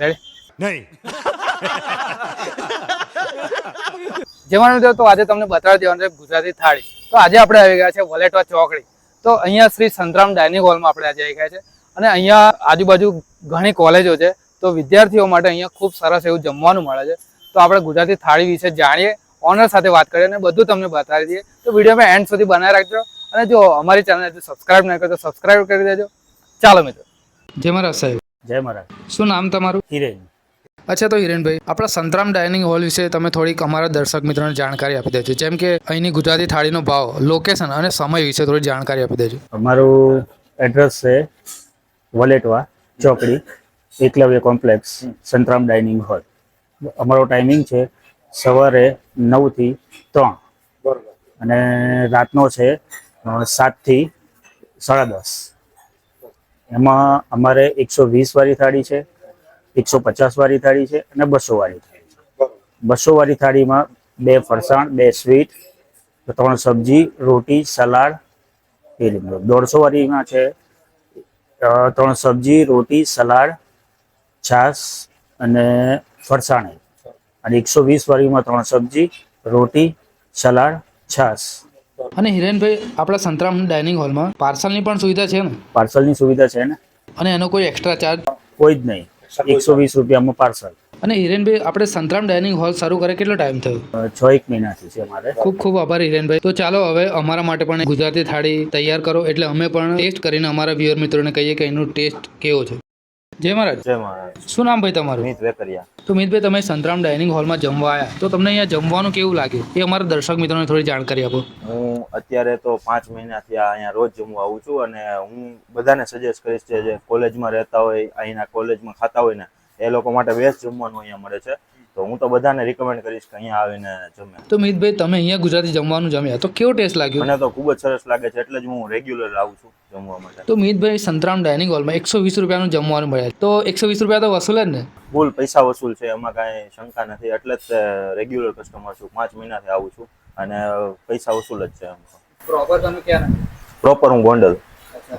Ready નહીં. જેમાં મિત્રો તો આજે તમને બતાવી દેવાનું છે ગુજરાતી થાળી. તો આજે આપણે આવી ગયા છે વલેટવા ચોકડી. તો અહીંયા શ્રી સંતરામ ડાઇનિંગ હોલમાં આપણે આજે આવી ગયા છે. અને અહીંયા આજુબાજુ ઘણી કોલેજો છે. તો વિદ્યાર્થીઓ માટે અહીંયા ખૂબ સરસ એવું જમવાનું મળે છે. તો આપણે ગુજરાતી થાળી વિશે જાણીએ ઓનર સાથે વાત કરીએ અને બધું તમને બતાવી દઈએ. તો વિડીયોમાં એન્ડ સુધી બનાવી રાખજો. અને જો અમારી ચેનલ સબસ્ક્રાઇબ નહીં કરો તો સબસ્ક્રાઇબ કરી દેજો. ચાલો મિત્રો. જય મહારાજ સાહેબ. જય મહારાજ શું નામ તમારું? હિરેન. અચ્છા તો હિરેનભાઈ આપણા સંતરામ ડાઇનિંગ હોલ વિશે તમે થોડીક અમારા દર્શક મિત્રોને જાણકારી આપી દેજો. જેમ કે અહીંની ગુજરાતી થાળીનો ભાવ લોકેશન અને સમય વિશે થોડી જાણકારી આપી દેજો. અમારું એડ્રેસ છે વલેટવા ચોકડી Eklavya complex Santram dining hall. અમારો ટાઈમિંગ છે સવારે નવથી ત્રણ. અને રાતનો છે સાતથી સાડા દસ. એમાં અમારે એકસો વીસ વાળી થાળી છે એકસો પચાસ વાળી થાળી છે અને બસો વાળી થાળી છે. બસો વાળી થાળીમાં બે ફરસાણ બે સ્વીટ ત્રણ સબ્જી રોટી સલાડ એ રીતનું. દોઢસો વાળીમાં છે ત્રણ સબ્જી રોટી સલાડ છાશ અને ફરસાણ. અને એકસો વીસ વાળીમાં ત્રણ સબ્જી રોટી સલાડ છાશ અને હિરેનભાઈ આપણા સંતરામ ડાઇનિંગ હોલમાં પાર્સલની પણ સુવિધા છે ને? પાર્સલની સુવિધા છે ને? અને એનો કોઈ એક્સ્ટ્રા ચાર્જ કોઈ જ નહીં. એકસો વીસ રૂપિયામાં પાર્સલ. અને હિરેનભાઈ આપણે સંતરામ ડાઇનિંગ હોલ શરૂ કરે કેટલો ટાઈમ થયો? છ એક મહિનાથી છે અમારે. ખૂબ ખૂબ આભાર હિરેનભાઈ. તો ચાલો હવે અમારા માટે પણ ગુજરાતી થાળી તૈયાર કરો. એટલે અમે પણ ટેસ્ટ કરીને અમારા વ્યુઅર મિત્રોને કહીએ કે એનું ટેસ્ટ કેવો છે? જય મહારાજ. જય મહારાજ. શું નામ ભાઈ તમારું? મિત વેકરિયા. તો મિતભાઈ તમે સંતરામ ડાઇનિંગ હોલમાં જમવા આવ્યા તો તમને અહીંયા જમવાનું કેવું લાગ્યું એ અમારા દર્શક મિત્રોને થોડી જાણકારી આપો. હું અત્યારે તો પાંચ મહિનાથી આ અહીંયા રોજ જમવા આવું છું અને હું બધાને સજેસ્ટ કરીશ કે જે કોલેજમાં રહેતા હોય અહીંના કોલેજમાં ખાતા હોય ને એ લોકો માટે બેસ્ટ જમવાનું અહીંયા મળે છે. તો હું તો બધાને રિકમેન્ડ કરીશ કે અહીંયા આવીને જમે. તો મિતભાઈ તમે અહીંયા ગુજરાતી જમવાનું જમ્યા? તો કેવો ટેસ્ટ લાગ્યો? મને તો ખૂબ જ સરસ લાગે છે એટલે જ હું રેગ્યુલર આવું છું જમવા માટે. તો મિતભાઈ સંતરામ ડાઇનિંગ હોલમાં એકસો વીસ રૂપિયાનું જમવાનું મળે તો એકસો વીસ રૂપિયા તો વસૂલ જ ને? ફૂલ પૈસા વસૂલ છે એમાં કાંઈ શંકા નથી એટલે જ રેગ્યુલર કસ્ટમર છું પાંચ મહિનાથી આવું છું અને પૈસા વસૂલ જ છે પ્રોપર તમે ક્યાં પ્રોપર હું ગોંડલ.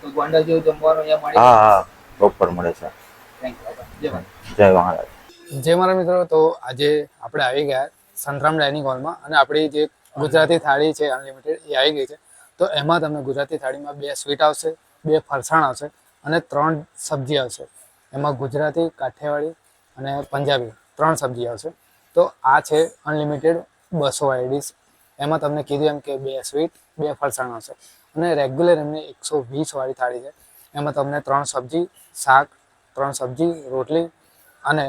તો ગોંડલ જેવું જમવાનું અહીંયા હા હા પ્રોપર મળે છે. જય મહારાજ. જય મારા મિત્રો, તો આજે આપણે આવી ગયા સંતરામ ડાઇનિંગ હોલમાં અને આપણી જે ગુજરાતી થાળી છે અનલિમિટેડ એ આવી ગઈ છે. તો એમાં તમને ગુજરાતી થાળીમાં બે સ્વીટ આવશે, બે ફરસાણ આવશે અને ત્રણ સબ્જી આવશે. એમાં ગુજરાતી, કાઠિયાવાડી અને પંજાબી ત્રણ સબ્જી આવશે. તો આ છે અનલિમિટેડ બસો આઈડીસ એમાં તમને કીધું એમ કે બે સ્વીટ, બે ફરસાણ આવશે. અને રેગ્યુલર એમની એકસો વીસવાળી થાળી છે. એમાં તમને ત્રણ સબ્જી, શાક, ત્રણ સબ્જી, રોટલી અને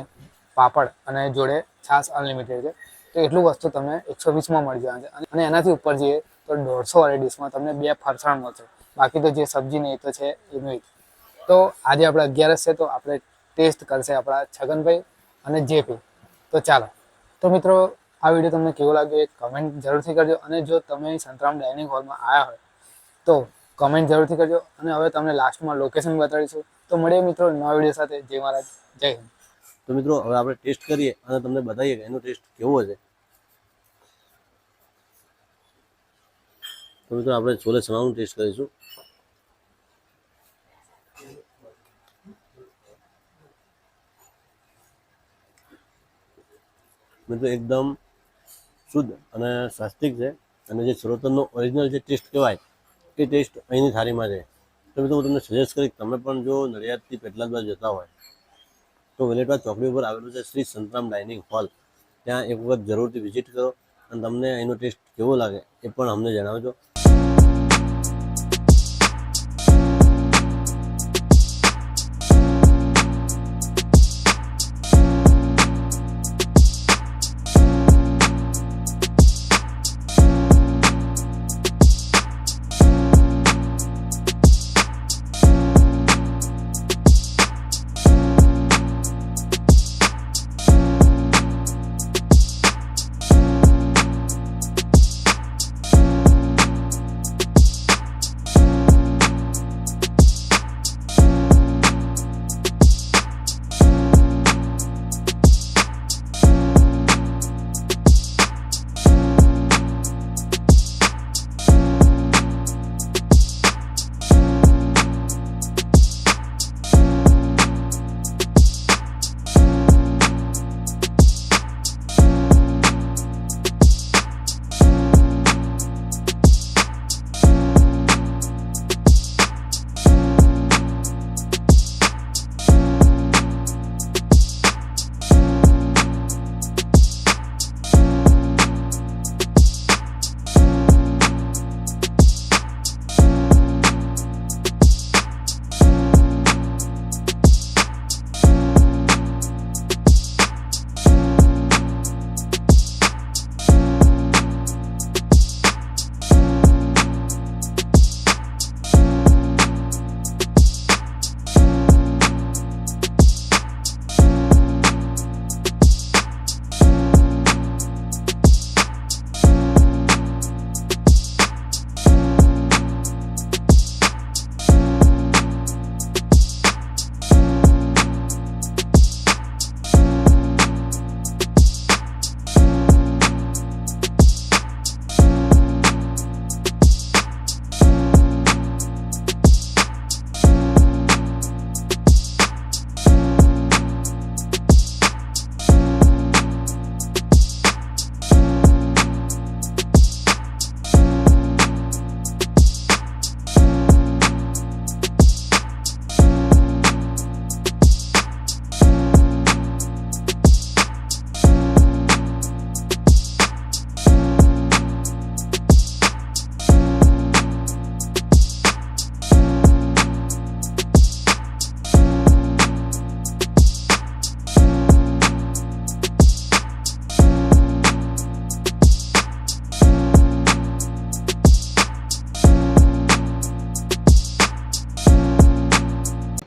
પાપડ અને જોડે છાશ અનલિમિટેડ છે. તો એટલું વસ્તુ તમને એકસો વીસમાં મળી જવાનું છે. અને એનાથી ઉપર જઈએ તો દોઢસો વાળી ડીશમાં તમને બે ફરસાણ મળશે. બાકી તો જે સબ્જી નહીં તો છે એનું નહીં. તો આજે આપણે અગિયારસ છે, તો આપણે ટેસ્ટ કરશે આપણા છગનભાઈ અને જેપી. તો ચાલો. તો મિત્રો, આ વીડિયો તમને કેવો લાગ્યો એ કમેન્ટ જરૂરથી કરજો. અને જો તમે સંતરામ ડાઇનિંગ હોલમાં આવ્યા હોય, તો કમેન્ટ જરૂરથી કરજો. અને હવે તમને લાસ્ટમાં લોકેશન બતાડીશું તો મળીએ મિત્રો નવા વીડિયો સાથે. જય મહારાજ. જય હિન્દ. તો મિત્રો, હવે આપણે ટેસ્ટ કરીએ અને તમને બતાવીએ કે એનો ટેસ્ટ કેવો છે. તો મિત્રો, આપણે છોલે ચણાનું ટેસ્ટ કરીશું. મિત્રો, એકદમ શુદ્ધ અને સ્વાસ્તિક છે અને જે સુરતનો ઓરિજિનલ જે ટેસ્ટ કહેવાય, એ ટેસ્ટ અહીંની થાળીમાં છે. તો મિત્રો, હું તમને સજેસ્ટ કરીશ, તમે પણ જો નડિયાદથી પેટલાદ બાજુ જતા હોય તો વેલેટવા ચોકડી ઉપર આવેલું છે શ્રી સંતરામ ડાઇનિંગ હોલ. ત્યાં એક વખત જરૂરથી વિઝિટ કરો અને તમને એનો ટેસ્ટ કેવો લાગે એ પણ અમને જણાવજો.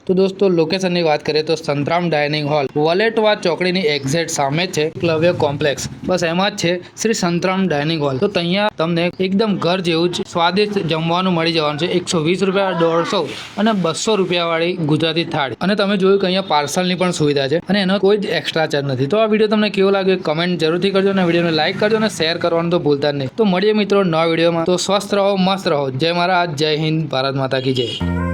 તો દોસ્તો લોકેશનની વાત કરીએ તો સંતરામ ડાઇનિંગ હોલ વલેટવા ચોકડીની એક્ઝેક્ટ સામે છે ક્લવ્ય કોમ્પ્લેક્સ બસ એમાં જ છે, શ્રી સંતરામ ડાઇનિંગ હોલ તો અહીંયા તમને એકદમ ઘર જેવું જ સ્વાદિષ્ટ જમવાનું મળી જવાનું છે, એકસો વીસ રૂપિયા દોઢસો અને બસો રૂપિયાવાળી ગુજરાતી થાળી. અને તમે જોયું કે અહીંયા પાર્સલની પણ સુવિધા છે, અને એનો કોઈ જ એક્સ્ટ્રા ચાર્જ નથી. તો આ વીડિયો તમને કેવો લાગ્યો કમેન્ટ જરૂરથી કરજો અને વિડીયોને લાઇક કરજો અને શેર કરવાનું તો ભૂલતા નહીં. તો મળીએ મિત્રો નવા વિડીયોમાં તો સ્વસ્થ રહો, મસ્ત રહો. જય મહારાજ, જય હિન્દ, ભારત માતા કી જય.